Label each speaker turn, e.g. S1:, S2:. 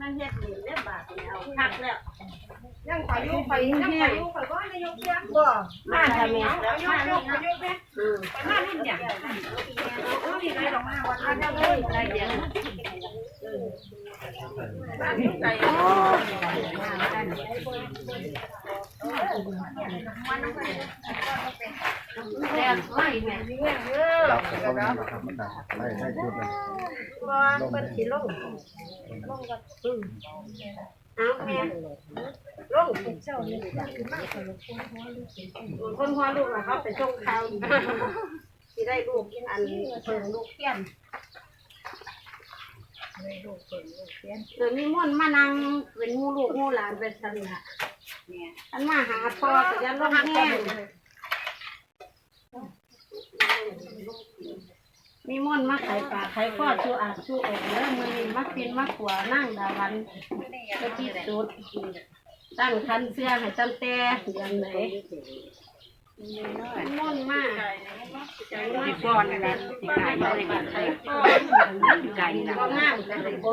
S1: มันเฮ็ดเหรียญเล่บาทเนี่ยเอาคักแล้ว
S2: ยังไปยุ่งไปยังไปยุ่งไปก็นายกเสียง
S1: บ่มาทำไม
S2: เอายกยกยกแม่
S1: อืม
S2: ไปมารุ่นอย่างโอ้นี่เลยดอกมาวันนั้น
S1: เอาเลยได้เดี๋ยว
S2: บ้านยุ่งใจโอ้
S1: แซ่บไว้แม่
S3: ดับเขาไม่มาครับมันดับไล่ไล่จุดเลย
S1: บ่เพิ่นสิลงลงก็อืมเอาแม่ลงคนหัวลูกอะเขาไปส่งข่าวสิได้ลูกอันเพิ่งลูกเพี้ยนเออมีม่วนมานั่งเป็นหมู่ลูกหมู่หลานเป็นสันละอันมาหาพ่อก็ยันลงแห้ง มีม่วนมาไข่ปลาไข่ข้อชูอาชูอกเด้อมือนี้มากินมาขัวนั่งดาวันไปที่สุดตั้งคันเสื้อให้ตั้งแต่เดือนไหนม่วนมาก
S2: ที่ก้อนนี่แหละที่ไก่
S1: ไข่
S2: เลย
S1: ปลาไข่ข้อ
S2: ไก่ละ
S1: ก็งามเลยบ่